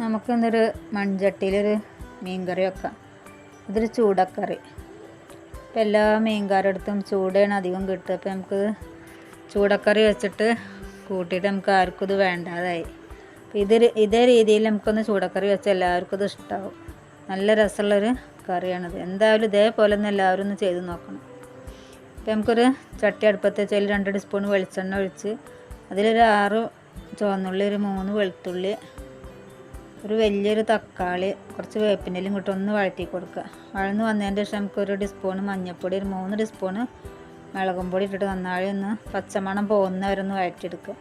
നമുക്കിന്നൊരു മൺചട്ടിയിലൊരു മീൻ കറി വെക്കാം. ഇതൊരു ചൂടക്കറി. ഇപ്പം എല്ലാ മീൻകാരടുത്തും ചൂടാണ് അധികം കിട്ടുക. അപ്പം നമുക്ക് ചൂടക്കറി വെച്ചിട്ട് കൂട്ടിയിട്ട് നമുക്ക് ആർക്കും ഇത് വേണ്ടാതായി. അപ്പം ഇതൊരു ഇതേ രീതിയിൽ നമുക്കൊന്ന് ചൂടക്കറി വെച്ചാൽ എല്ലാവർക്കും ഇത് ഇഷ്ടമാവും നല്ല രസമുള്ളൊരു കറിയാണിത്. എന്തായാലും ഇതേപോലെ ഒന്ന് എല്ലാവരും ഒന്ന് ചെയ്ത് നോക്കണം. ഇപ്പം നമുക്കൊരു ചട്ടി അടുപ്പത്ത് വെച്ചാൽ രണ്ട് ടീസ്പൂൺ വെളിച്ചെണ്ണ ഒഴിച്ച് അതിലൊരു ആറ് ചുവന്നുള്ളി ഒരു മൂന്ന് വെളുത്തുള്ളി ഒരു വലിയൊരു തക്കാളി കുറച്ച് വേപ്പിന്റെലും ഇങ്ങോട്ട് ഒന്ന് വഴറ്റി കൊടുക്കുക. വഴന്ന് വന്നതിന്റെ ശേഷം നമുക്കൊരു ടീസ്പൂൺ മഞ്ഞൾപ്പൊടി ഒരു മൂന്ന് ടീസ്പൂണ് മുളകും പൊടി ഇട്ടിട്ട് നന്നായി ഒന്ന് പച്ചമണം പോകുന്നവരൊന്ന് വഴറ്റിയെടുക്കുക.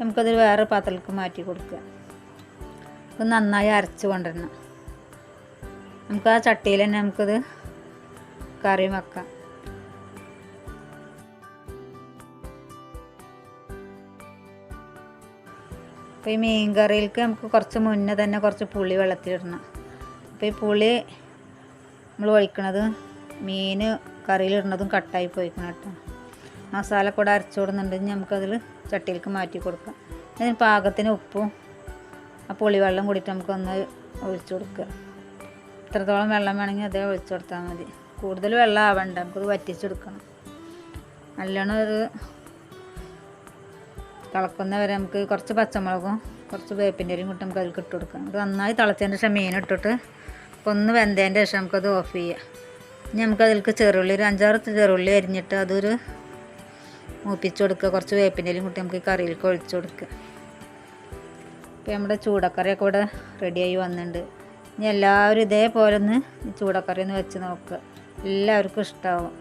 നമുക്കത് വേറെ പാത്രത്തിലേക്ക് മാറ്റി കൊടുക്കുക. ഇത് നന്നായി അരച്ച് കൊണ്ടുവരണം. നമുക്ക് ആ ചട്ടിയിൽ തന്നെ നമുക്കത് കറി വെക്കാം. അപ്പോൾ ഈ മീൻ കറിയിലേക്ക് നമുക്ക് കുറച്ച് മുന്നേ തന്നെ കുറച്ച് പുളി വെള്ളത്തിലിടണം. അപ്പോൾ ഈ പുളി നമ്മൾ ഒഴിക്കണത് മീൻ കറിയിലിടുന്നതും കട്ടായി പോയിക്കണം കേട്ടോ. മസാല കൂടെ അരച്ചു കൊടുക്കുന്നുണ്ടെങ്കിൽ നമുക്കതിൽ ചട്ടിയിലേക്ക് മാറ്റി കൊടുക്കാം. അതിന് പാകത്തിന് ഉപ്പും ആ പുളി വെള്ളം കൂടിയിട്ട് നമുക്കൊന്ന് ഒഴിച്ചു കൊടുക്കുക. ഇത്രത്തോളം വെള്ളം വേണമെങ്കിൽ അതേ ഒഴിച്ചു കൊടുത്താൽ മതി. കൂടുതൽ വെള്ളം ആവണ്ട. നമുക്കത് വറ്റിച്ചെടുക്കണം നല്ലോണം ഒരു തിളക്കുന്ന വരെ നമുക്ക് കുറച്ച് പച്ചമുളകും കുറച്ച് വേപ്പിന്റെ ഒരു കൂട്ടി നമുക്ക് അതിൽ ഇട്ട് കൊടുക്കാം. അത് നന്നായി തിളച്ചതിന് ശേഷം മീൻ ഇട്ടിട്ട് ഒന്ന് വെന്തതിന്റെ ശേഷം നമുക്കത് ഓഫ് ചെയ്യാം. ഇനി നമുക്ക് ചെറുള്ളി ഒരു അഞ്ചാറ് ചെറുള്ളി അരിഞ്ഞിട്ട് അതൊരു മൂപ്പിച്ച് കൊടുക്കുക. കുറച്ച് വേപ്പിന്റെ കൂട്ടി നമുക്ക് കറിയിലേക്ക് ഒഴിച്ചു കൊടുക്കുക. ഇപ്പോൾ നമ്മുടെ ചൂടക്കറിയൊക്കെ ഇവിടെ റെഡിയായി വന്നിട്ടുണ്ട്. ഇനി എല്ലാവരും ഇതേപോലെ ഒന്ന് ചൂടക്കറി ഒന്ന് വെച്ച് നോക്കുക. എല്ലാവർക്കും ഇഷ്ടമാവും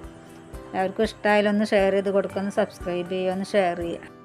എല്ലാവർക്കും ഇഷ്ടമായാലൊന്ന് ഷെയർ ചെയ്ത് കൊടുക്കുക. ഒന്ന് സബ്സ്ക്രൈബ് ചെയ്യുക. ഒന്ന് ഷെയർ ചെയ്യുക.